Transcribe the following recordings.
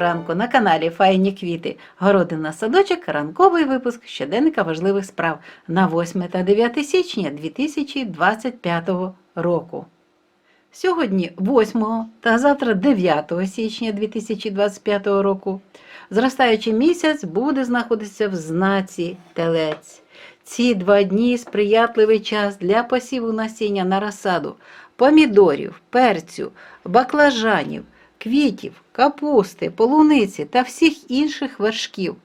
ранку на каналі Файні квіти. Городина садочок, ранковий випуск щоденника важливих справ на 8 та 9 січня 2025 року. Сьогодні 8 та завтра 9 січня 2025 року зростаючий місяць буде знаходитися в знаці Телець. Ці два дні сприятливий час для посіву насіння на розсаду, помідорів, перцю, баклажанів, квітів, капусти, полуниці та всіх інших вершків.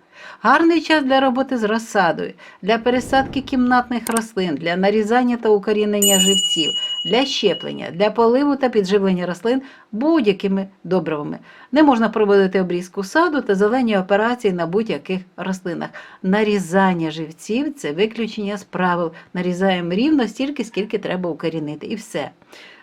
Гарний час для роботи з розсадою, для пересадки кімнатних рослин, для нарізання та укорінення живців, для щеплення, для поливу та підживлення рослин будь-якими добривами. Не можна проводити обрізку саду та зелені операції на будь-яких рослинах. Нарізання живців це виключення з правил. Нарізаємо рівно стільки, скільки треба укорінити, і все.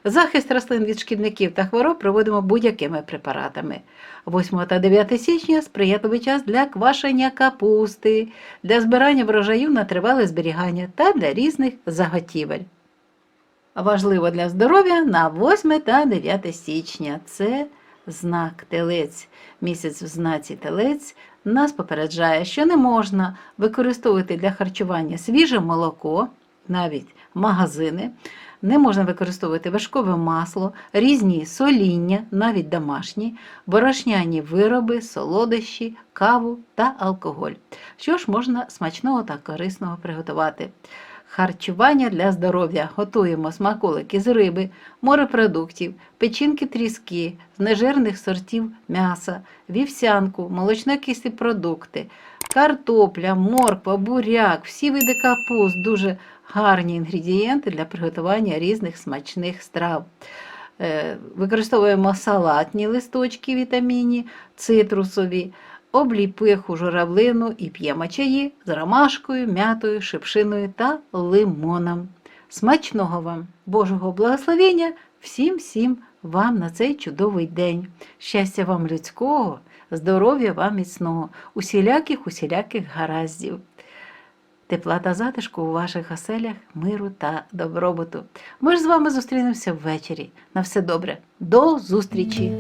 Захист рослин від шкідників та хвороб проводимо будь-якими препаратами. 8 та 9 січня сприятливий час для квашення капусти, для збирання врожаю на тривале зберігання та для різних заготівель. Важливо для здоров'я на 8 та 9 січня. Це знак телець. Місяць в знаці телець нас попереджає, що не можна використовувати для харчування свіже молоко, навіть магазини. Не можна використовувати вершкове масло, різні соління, навіть домашні, борошняні вироби, солодощі, каву та алкоголь. Що ж можна смачного та корисного приготувати? Харчування для здоров'я. Готуємо смаколики з риби, морепродуктів, печінки тріски, з нежирних сортів м'яса, вівсянку, молочнокислі продукти, картопля, морква, буряк, всі види капуст, дуже гарні інгредієнти для приготування різних смачних страв. Е, Використовуємо салатні листочки вітамінні, цитрусові, обліпиху, журавлину і п'ємо чаї з ромашкою, м'ятою, шипшиною та лимоном. Смачного вам, Божого благословення всім всім вам на цей чудовий день. Щастя вам людського, здоров'я вам міцного, усіляких усіляких гараздів. Тепла та затишку у ваших оселях, миру та добробуту. Ми ж з вами зустрінемося ввечері. На все добре. До зустрічі!